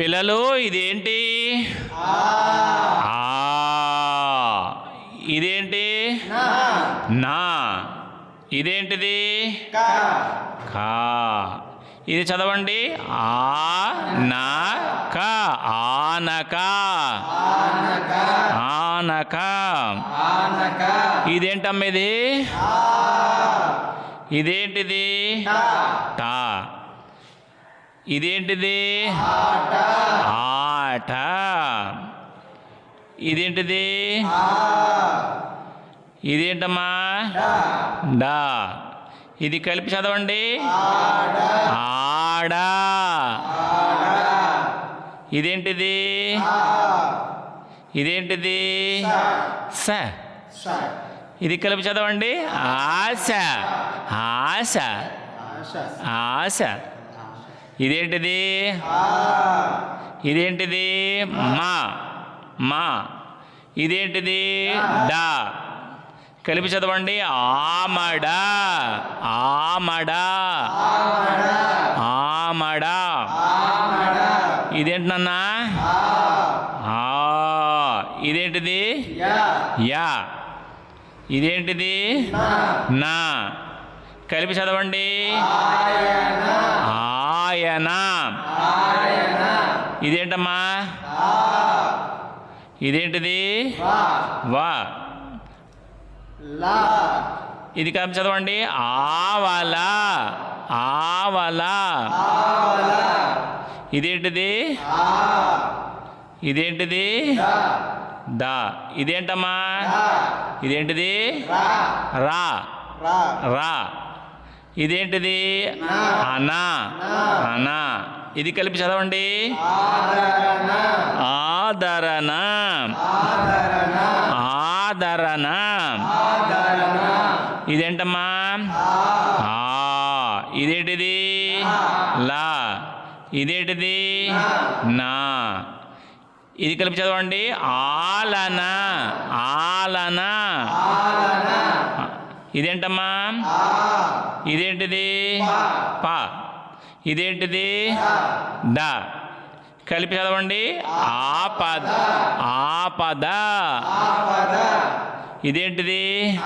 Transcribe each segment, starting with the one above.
పిల్లలు ఇదేంటి? ఆ ఇదేంటి? నా. ఇదేంటిది? కా. ఇది చదవండి. ఆ నా క. ఆనక. ఆనక. ఇదేంటమ్మ ఇది? ఇదేంటిది? టా ఇదేంటిది? ఆట. ఇదేంటిది? ఇదేంటమ్మా? డా. ఇది కలిపి చదవండి. ఆడా. ఇదేంటిది? ఇదేంటిది? స. ఇది కలిపి చదవండి. ఆశ. ఆశ. ఆశ. ఇదేంటిది? ఇదేంటిది? మా. మా. ఇదేంటిది? డా. కలిపి చదవండి. ఆమడ. ఆమడ. ఆమడ. ఇదేంటన్నా ఆ. ఇదేంటిది? యా. ఇదేంటిది? నా. కలిపి చదవండి. ఆయన ఇదేంటమ్మా? ఇదేంటిది? వా. ఇది కలిపి చదవండి. ఆవల. ఆవల. ఇదేంటిది? ఇదేంటిది? దా ఇదేంటమ్మా? ఇదేంటిది? రా. రా. ఇదేంటిది? అనా. అనా. ఇది కలిపి చదవండి. ఆదరణ. ఆదరణ. ఇదేంటమ్మా? ఆ. ఇదేంటిది? లా. ఇదేంటిది? నా. ఇది కలిపి చదవండి. ఆలన. ఆ. ఇదేంటమ్మా? ఇదేంటిది? పా. ఇదేంటిది? ద కలిపి చదవండి. ఆపద. ఆపద. ఇదేంటిది?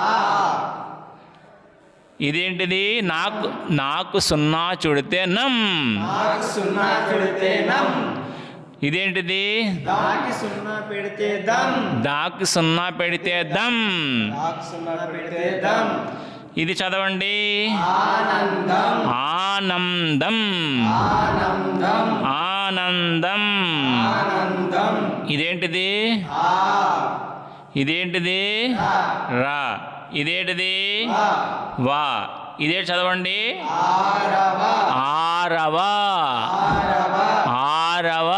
ఇదేంటిది? నాకు నాకు సున్నా చుడితే నం. సున్నా చుడితే నం. ఇదేంటిది? దాకి సున్నా పెడితే దమ్. దాకి సున్నా పెడితే దమ్. దాకి సున్నా పెడితే దమ్. ఇది చదవండి. ఆనందం. ఆనందం. ఆనందం. ఇదేంటిది? ఆ. ఇదేంటిది? రా. ఇదేంటిది? వా. ఇదే చదవండి. ఆరవ ఆరవ ఆరవ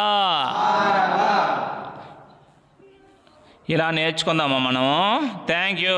ఇలా నేర్చుకుందామా మనము? Thank you